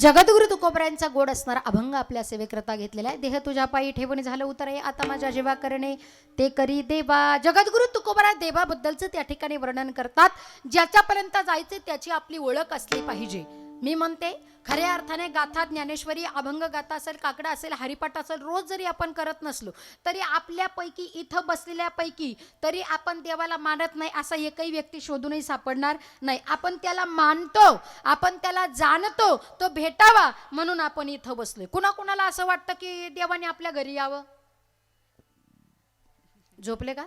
जगद्गुरु तुकोबऱ्यांचा गोड असणारा अभंग आपल्या सेवेकरता घेतलेला आहे. देह तुझ्या पायी ठेवणे झालं उतर आहे आता माझ्या जेव्हा करणे ते करी देवा. जगद्गुरु तुकोबरा देवाबद्दलचं त्या ठिकाणी वर्णन करतात. ज्याच्यापर्यंत जायचे त्याची आपली ओळख असली पाहिजे. मी म्हणते खऱ्या अर्थाने गाथा ज्ञानेश्वरी अभंग गाथा असेल काकडा असेल हरिपाठ असेल रोज जरी आपण करत नसलो तरी आपल्यापैकी इथं बसलेल्यापैकी तरी आपण देवाला मानत नाही असा एकही व्यक्ती शोधूनही सापडणार नाही. आपण त्याला मानतो आपण त्याला जाणतो तो भेटावा म्हणून आपण इथं बसलोय. कुणाकुणाला असं वाटतं की देवाने आपल्या घरी यावं? झोपले का?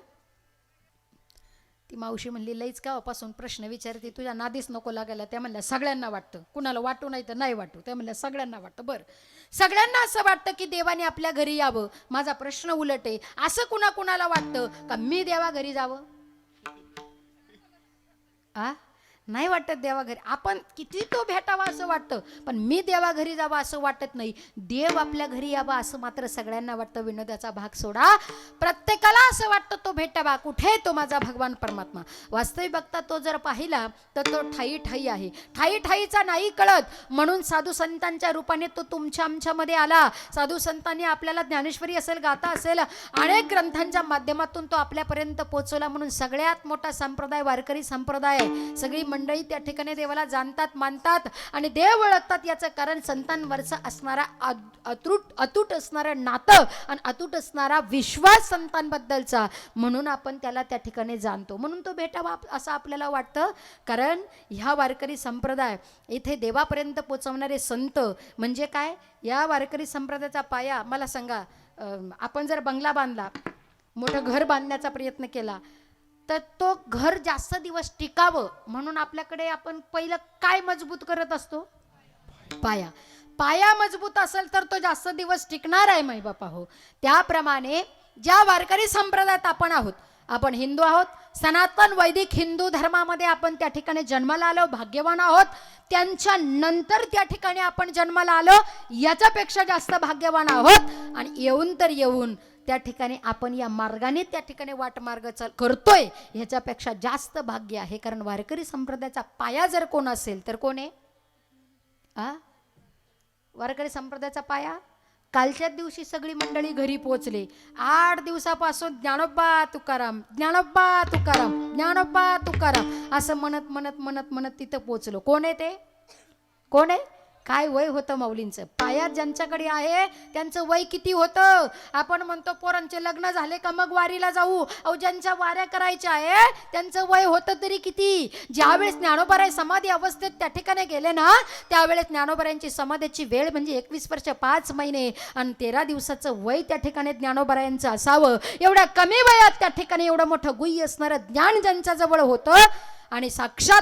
ती मावशी म्हणली लईच कावापासून प्रश्न विचारते तुझ्या नादीच नको लागायला. त्या म्हणल्या सगळ्यांना वाटतं. कुणाला वाटू नाही तर नाही वाटू. त्या म्हणल्या सगळ्यांना वाटतं. बरं. सगळ्यांना असं वाटतं की देवाने आपल्या घरी यावं. माझा प्रश्न उलट आहे. असं कुणा कुणाला वाटतं का मी देवा घरी जावं? आ? नाही वाटत देवाघरी. आपण किती तो भेटावा असं वाटतं पण मी देवा घरी जावा असं वाटत नाही. देव आपल्या घरी यावा असं मात्र सगळ्यांना वाटतं. विनोदाचा भाग सोडा. प्रत्येकाला असं वाटतं तो भेटावा. कुठे तो माझा भगवान परमात्मा? वास्तविक बघता तो जर पाहिला तर तो ठाई ठाई आहे. ठाई ठाईचा नाही कळत. म्हणून साधू संतांच्या रूपाने तो तुमच्या आमच्यामध्ये आला. साधू संतांनी आपल्याला ज्ञानेश्वरी असेल गाथा असेल अनेक ग्रंथांच्या माध्यमातून तो आपल्यापर्यंत पोहोचवला म्हणून सगळ्यात मोठा संप्रदाय वारकरी संप्रदाय आहे. सगळी मंडळी त्या ठिकाणी देवाला जाणतात मानतात आणि देव ओळखतात. याचं कारण संतांवरचं असणारा अतुट अतूट असणारं नातं आणि अतूट असणारा विश्वास संतांबद्दलचा. म्हणून आपण त्याला त्या ठिकाणी जाणतो. म्हणून तो भेटावा असं आपल्याला वाटतं. कारण ह्या वारकरी संप्रदाय इथे देवापर्यंत पोचवणारे संत म्हणजे काय? या वारकरी संप्रदायाचा पाया मला सांगा आपण जर बंगला बांधला मोठं घर बांधण्याचा प्रयत्न केला तर तो घर जास्त दिवस टिकावं म्हणून आपल्याकडे आपण पहिलं काय मजबूत करत असतो? पाया. पाया मजबूत असेल तर तो जास्त दिवस टिकणार आहे माई बापा हो. त्याप्रमाणे ज्या वारकरी संप्रदायात आपण आहोत आपण हिंदू आहोत सनातन वैदिक हिंदू धर्मामध्ये आपण त्या ठिकाणी जन्माला आलो भाग्यवान आहोत त्यांच्या नंतर त्या ठिकाणी आपण जन्माला आलो याच्यापेक्षा जास्त भाग्यवान आहोत. आणि येऊन तर येऊन त्या ठिकाणी आपण या मार्गाने त्या ठिकाणी वाटमार्ग चल करतोय ह्याच्यापेक्षा जास्त भाग्य आहे. कारण वारकरी संप्रदायाचा पाया जर कोण असेल तर कोण आहे? आ? वारकरी संप्रदायाचा पाया? कालच्याच दिवशी सगळी मंडळी घरी पोहोचली. आठ दिवसापासून ज्ञानोबा तुकाराम ज्ञानोबा तुकाराम ज्ञानोबा तुकाराम असं म्हणत म्हणत म्हणत म्हणत तिथं पोचलो कोण आहे ते? कोण आहे? काय वय होतं माऊलींचं? पायात ज्यांच्याकडे आहे त्यांचं वय किती होतं? आपण म्हणतो पोरांचे लग्न झाले का मग वारीला जाऊ? अहो ज्यांच्या वाऱ्या करायच्या आहे त्यांचं वय होतं तरी किती? ज्यावेळेस ज्ञानोबराय समाधी अवस्थेत त्या ठिकाणी गेले ना त्यावेळेस ज्ञानोबरायांची समाधीची वेळ म्हणजे एकवीस वर्ष पाच महिने आणि तेरा दिवसाचं वय त्या ठिकाणी ज्ञानोबरायांचं असावं. एवढ्या कमी वयात त्या ठिकाणी एवढं मोठं गुई असणारं ज्ञान ज्यांच्याजवळ होतं आणि साक्षात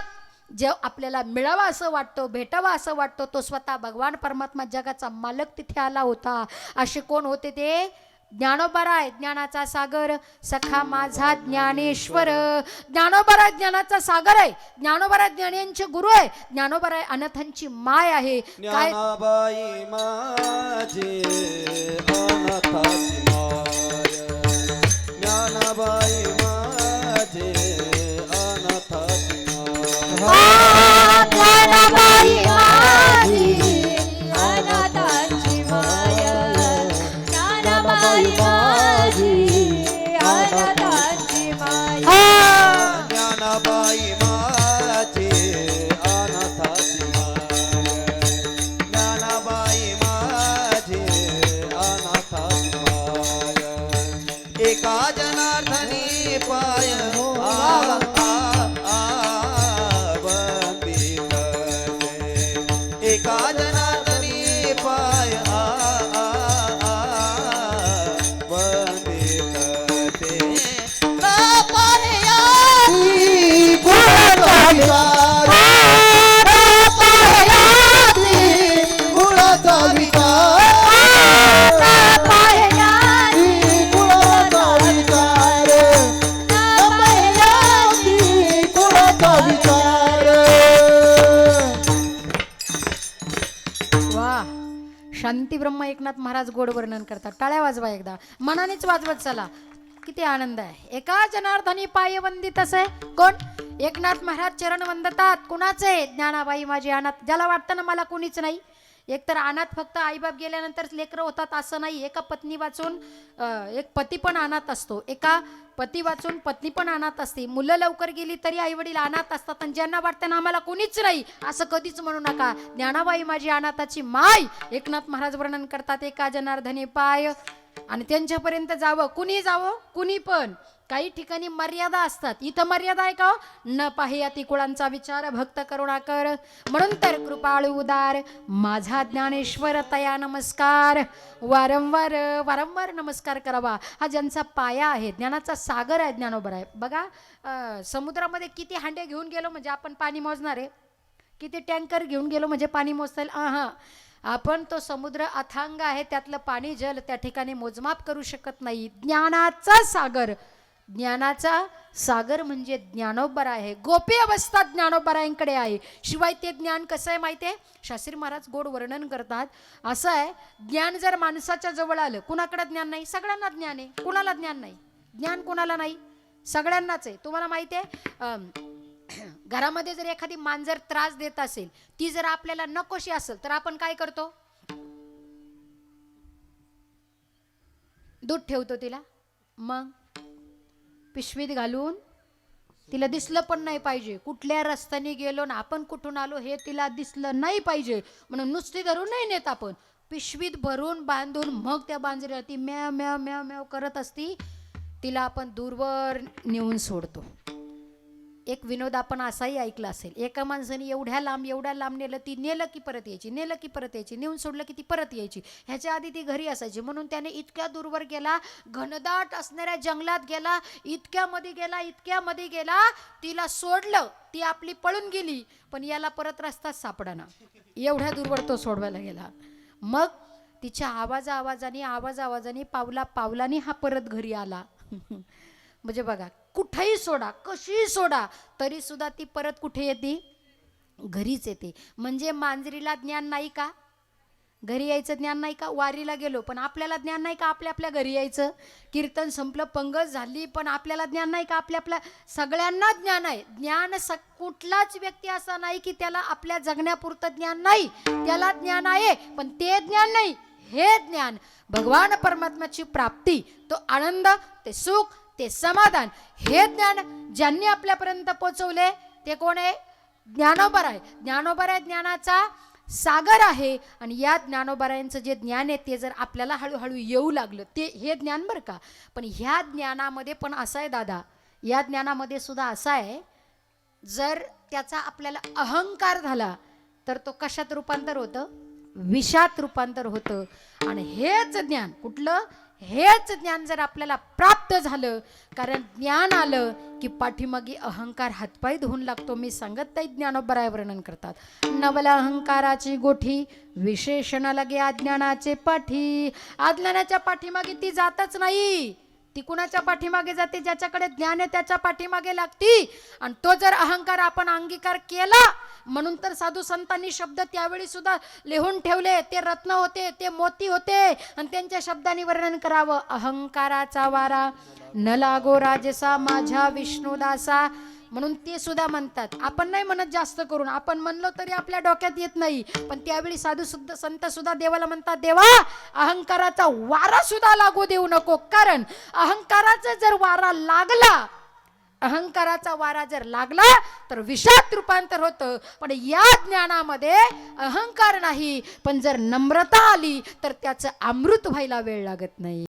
जे आपल्याला मिळावा असं वाटतं भेटावा असं वाटतं तो स्वतः भगवान परमात्मा जगाचा मालक तिथे आला होता. असे कोण होते ते? ज्ञानोबराय ज्ञानाचा सागर. सखा माझा ज्ञानेश्वर. ज्ञानोबराय ज्ञानाचा सागर आहे. ज्ञानोबराय ज्ञानींचे गुरु आहे. ज्ञानोबराय अनाथांची माय आहे. काय? ज्ञानाबाई अनाथाची माय ज्ञानाबाई एकदा. मनानेच वाजवत चला. किती आनंद आहे. एका जनार्दनी पाय वंदित असे कोण? एकनाथ महाराज चरण वंदतात. कुणाचे? ज्ञानाबाई माझी अनाथ. ज्याला वाटतं ना मला कुणीच नाही. एकतर अनाथ फक्त आईबाप गेल्यानंतर लेकरं होतात असं नाही. एका पत्नी वाचून एक पती पण अनाथ असतो. एका पती वाचून पत्नी पण अनाथ असते. मुलं लवकर गेली तरी आई वडील अनाथ असतात आणि ज्यांना वाटतं ना आम्हाला कोणीच नाही असं कधीच म्हणू नका. ज्ञानाबाई माझी अनाथाची माय. एकनाथ महाराज वर्णन करतात. एका जनार्दनी पाय आणि त्यांच्यापर्यंत जावं. कुणी जावं कुणी पण. काही ठिकाणी मर्यादा असतात. इथं मर्यादा आहे का हो? न पाहियाती कुळांचा विचार भक्त करुणाकर. म्हणून तर कृपाळू उदार. माझा ज्ञानेश्वर तया नमस्कार. वारंवार वारंवार नमस्कार करावा. हा ज्यांचा पाया आहे ज्ञानाचा सागर आहे ज्ञानोबर आहे बघा समुद्रामध्ये किती हांडे घेऊन गेलो म्हणजे आपण पाणी मोजणार आहे. किती टँकर घेऊन गेलो म्हणजे पाणी मोजता येईल. हां आपण तो समुद्र अथांग आहे त्यातलं पाणी जल त्या ठिकाणी मोजमाप करू शकत नाही. ज्ञानाचा सागर. ज्ञानाचा सागर म्हणजे ज्ञानोबर आहे. गोपी अवस्था ज्ञानोबरायांकडे आहे. शिवाय ते ज्ञान कसं आहे माहिती आहे? शास्त्री महाराज गोड वर्णन करतात. असं आहे ज्ञान जर माणसाच्या जवळ आलं कुणाकडे ज्ञान नाही? सगळ्यांना ज्ञान आहे. कुणाला ज्ञान नाही? ज्ञान कुणाला नाही? सगळ्यांनाच आहे. तुम्हाला माहिती आहे घरामध्ये जर एखादी मांजर त्रास देत असेल ती जर आपल्याला नकोशी असेल तर आपण काय करतो? दूध ठेवतो तिला. मग पिशवीत घालून तिला दिसलं पण नाही पाहिजे. कुठल्या रस्त्याने गेलो ना आपण कुठून आलो हे तिला दिसलं नाही पाहिजे. म्हणून नुसती धरून नाही नेत आपण. पिशवीत भरून बांधून मग त्या बांजरीला ती म्याव म्याव म्याव म्याव करत असती तिला आपण दूरवर नेऊन सोडतो. एक विनोद आपण असाही ऐकला असेल एका माणसाने एवढ्या लांब एवढ्या लांब नेलं ती नेलं की परत यायची नेलं की परत यायची नेऊन सोडलं की ती परत यायची. ह्याच्या आधी ती घरी असायची. म्हणून त्याने इतक्या दूरवर गेला घनदाट असणाऱ्या जंगलात गेला इतक्यामध्ये गेला इतक्यामध्ये गेला तिला सोडलं ती आपली पळून गेली पण याला परत रस्ताच सापडाना. एवढ्या दूरवर तो सोडवायला गेला. मग तिच्या आवाजा आवाजाने आवाज आवाजाने पावला पावलाने हा परत घरी आला. म्हणजे बघा कुठेही सोडा कशीही सोडा तरी सुद्धा ती परत कुठे येते? घरीच येते. म्हणजे मांजरीला ज्ञान नाही का? घरी यायचं ज्ञान नाही का? वारीला गेलो पण आपल्याला ज्ञान नाही का आपल्या आपल्या घरी यायचं? कीर्तन संपलं पंगत झाली पण आपल्याला ज्ञान नाही का? आपल्या आपल्या सगळ्यांना ज्ञान आहे. ज्ञान स कुठलाच व्यक्ती असा नाही की त्याला आपल्या जगण्यापुरतं ज्ञान नाही. त्याला ज्ञान आहे पण ते ज्ञान नाही. हे ज्ञान भगवान परमात्म्याची प्राप्ती तो आनंद ते सुख ते समाधान हे ज्ञान ज्यांनी आपल्यापर्यंत पोचवले ते कोण आहे? ज्ञानोबर आहे. ज्ञानोबर आहे ज्ञानाचा सागर आहे आणि या ज्ञानोबरायांचं जे ज्ञान आहे ते जर आपल्याला हळूहळू येऊ लागलं ते हे ज्ञान बरं का? पण ह्या ज्ञानामध्ये पण असं आहे दादा या ज्ञानामध्ये सुद्धा असं आहे जर त्याचा आपल्याला अहंकार झाला तर तो कशात रूपांतर होतं? विषात रूपांतर होतं. आणि हेच ज्ञान कुठलं? हेच ज्ञान जर आपल्याला प्राप्त झालं कारण ज्ञान आलं की पाठीमागे अहंकार हातपाय धुवून लागतो. मी सांगत नाही ज्ञानोबराय वर्णन करतात. नवला अहंकाराची गोठी विशेषण लगे अज्ञानाचे पाठी. अज्ञानाच्या पाठीमागे ती जातच नाही. ती कुणाच्या पाठीमागे जाते? ज्याच्याकडे ज्ञान आहे त्याच्या पाठीमागे लागती. आणि तो जर अहंकार आपण अंगीकार केला म्हणून तर साधू संतांनी शब्द त्यावेळी सुद्धा लिहून ठेवले. ते रत्न होते ते मोती होते आणि त्यांच्या शब्दांनी वर्णन करावं. अहंकाराचा वारा न लागो राजसा माझ्या विष्णुदासा. म्हणून ते सुद्धा म्हणतात. आपण नाही म्हणत जास्त करून. आपण म्हणलो तरी आपल्या डोक्यात येत नाही. पण त्यावेळी साधू सुद्धा संत सुद्धा देवाला म्हणतात देवा अहंकाराचा वारा सुद्धा लागू देऊ नको. कारण अहंकाराचा जर वारा लागला अहंकाराचा वारा जर लागला तर विषात रूपांतर होतं. पण या ज्ञानामध्ये अहंकार नाही. पण जर नम्रता आली तर त्याचं अमृत व्हायला वेळ लागत नाही.